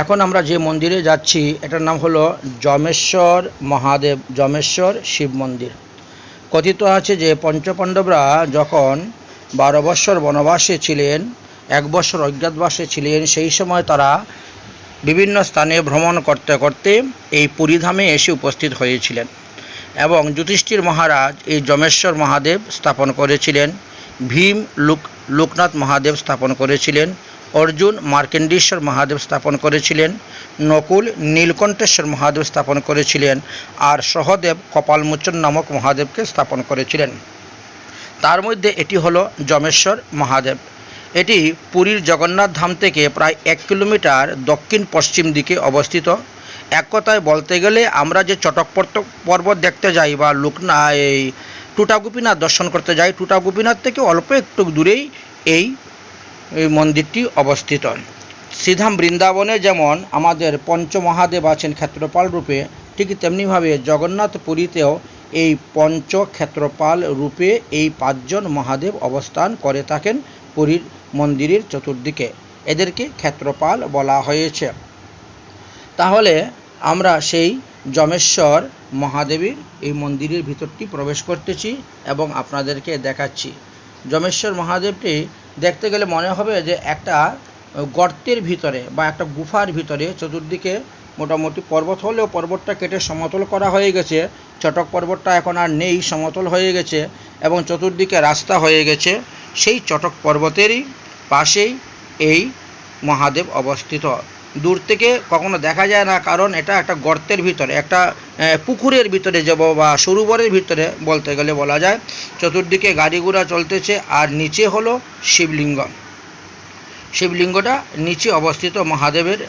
এখন আমরা যে মন্দিরে যাচ্ছি, এটার নাম হলো যমেশ্বর মহাদেব, যমেশ্বর শিব মন্দির। কথিত আছে যে পঞ্চপাণ্ডবরা যখন বারো বৎসর বনবাসে ছিলেন, এক বছর অজ্ঞাতবাসে ছিলেন, সেই সময় তারা বিভিন্ন স্থানে ভ্রমণ করতে করতে এই পুরীধামে এসে উপস্থিত হয়েছিলেন এবং যুধিষ্ঠির মহারাজ এই যমেশ্বর মহাদেব স্থাপন করেছিলেন, ভীম লোক, লোকনাথ মহাদেব স্থাপন করেছিলেন অর্জুন মার্কেন্ডেশ্বর মহাদেব স্থাপন করেছিলেন, নকুল নীলকণ্ঠেশ্বর মহাদেব স্থাপন করেছিলেন, আর সহদেব কপালমোচন নামক মহাদেবকে স্থাপন করেছিলেন। তার মধ্যে এটি হলো যমেশ্বর মহাদেব। এটি পুরীর জগন্নাথ ধাম থেকে প্রায় এক কিলোমিটার দক্ষিণ পশ্চিম দিকে অবস্থিত। এক কথায় বলতে গেলে আমরা যে চটক পর্বত দেখতে যাই বা লুকনা এই টুটা গোপীনাথ দর্শন করতে যাই, টুটা গোপীনাথ থেকে অল্প একটু দূরেই এই এই মন্দিরটি অবস্থিত। শ্রীধাম বৃন্দাবনে যেমন আমাদের পঞ্চমহাদেব আছেন ক্ষেত্রপাল রূপে, ঠিক তেমনিভাবে জগন্নাথ পুরীতেও এই পঞ্চ ক্ষেত্রপাল রূপে এই পাঁচজন মহাদেব অবস্থান করে থাকেন পুরীর মন্দিরের চতুর্দিকে। এদেরকে ক্ষেত্রপাল বলা হয়েছে। তাহলে আমরা সেই যমেশ্বর মহাদেবীর এই মন্দিরের ভিতরটি প্রবেশ করতেছি এবং আপনাদেরকে দেখাচ্ছি। যমেশ্বর মহাদেবটি দেখতে গেলে মনে হবে যে একটা গর্তের ভিতরে বা একটা গুফার ভিতরে চতুর্দিকে মোটামুটি পর্বত হলেও পর্বতটা কেটে সমতল করা হয়ে গেছে। চটক পর্বতটা এখন আর নেই, সমতল হয়ে গেছে এবং চতুর্দিকে রাস্তা হয়ে গেছে। সেই চটক পর্বতেরই পাশেই এই মহাদেব অবস্থিত। দূর থেকে কখনো দেখা যায় না, কারণ এটা একটা গর্তের ভিতরে, একটা পুকুরের ভিতরে যাব বা সরোবরের ভিতরে বলতে গেলে বলা যায়। চতুর্দিকে গাড়ি ঘোড়া চলতেছে আর নিচে হলো শিবলিঙ্গ। শিবলিঙ্গটা নিচে অবস্থিত মহাদেবের,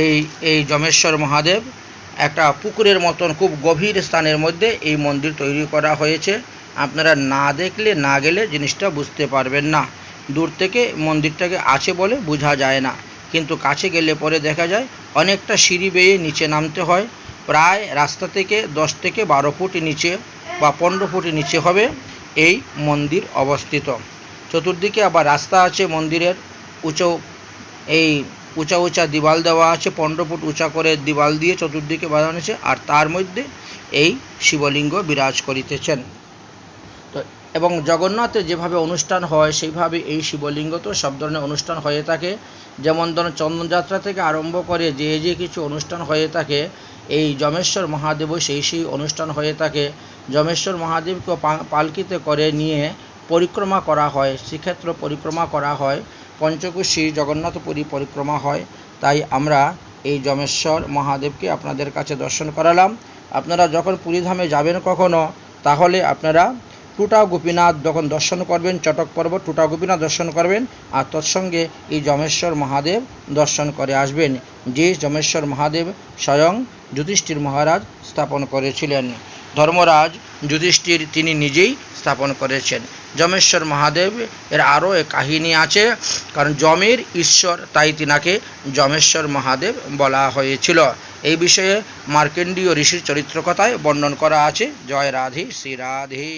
এই এই যমেশ্বর মহাদেব। একটা পুকুরের মতন খুব গভীর স্থানের মধ্যে এই মন্দির তৈরি করা হয়েছে। আপনারা না দেখলে, না গেলে জিনিসটা বুঝতে পারবেন না। দূর থেকে মন্দিরটাকে আছে বলে বোঝা যায় না। কিন্তু কাছে গেলে পরে দেখা যায় অনেকটা সিঁড়ি বেয়ে নিচে নামতে হয়। প্রায় রাস্তা থেকে দশ থেকে বারো ফুট নিচে বা পনেরো ফুট নিচে হবে এই মন্দির অবস্থিত। চতুর্দিকে আবার রাস্তা আছে মন্দিরের। উঁচু, এই উঁচা উঁচা দিওয়াল দেওয়া আছে। পনেরো ফুট উঁচা করে দিওয়াল দিয়ে চতুর্দিকে বাঁধানো আছে। আর তার মধ্যে এই শিবলিঙ্গ বিরাজ করিতেছেন। তো, এবং জগন্নাথে যেভাবে অনুষ্ঠান হয়, সেইভাবে এই শিবলিঙ্গ তো সব ধরনের অনুষ্ঠান হয়ে থাকে। যেমন ধরুন চন্দনযাত্রা থেকে আরম্ভ করে যে যে কিছু অনুষ্ঠান হয়ে থাকে, এই যমেশ্বর মহাদেবও সেই সেই অনুষ্ঠান হয়ে থাকে। যমেশ্বর মহাদেবকে পালকিতে করে নিয়ে পরিক্রমা করা হয়, শ্রীক্ষেত্র পরিক্রমা করা হয়। পঞ্চকোশী জগন্নাথপুরী পরিক্রমা হয়। তাই আমরা এই যমেশ্বর মহাদেবকে আপনাদের কাছে দর্শন করালাম। আপনারা যখন পুরীধামে যাবেন কখনো, তাহলে আপনারা টুটা গোপীনাথ যখন দর্শন করবেন, চটক পর্বত টুটা গোপীনাথ দর্শন করবেন, আর তৎসঙ্গে এই যমেশ্বর মহাদেব দর্শন করে আসবেন, যে যমেশ্বর মহাদেব স্বয়ং যুধিষ্ঠির মহারাজ স্থাপন করেছিলেন। ধর্মরাজ যুধিষ্ঠির তিনি নিজেই স্থাপন করেছেন। যমেশ্বর মহাদেব এর আরও এক কাহিনী আছে, কারণ যমের ঈশ্বর তাই তিনাকে যমেশ্বর মহাদেব বলা হয়েছিল। এই বিষয়ে মার্কেন্ডীয় ঋষির চরিত্রকথায় বর্ণন করা আছে। জয় রাধে, শ্রী রাধে।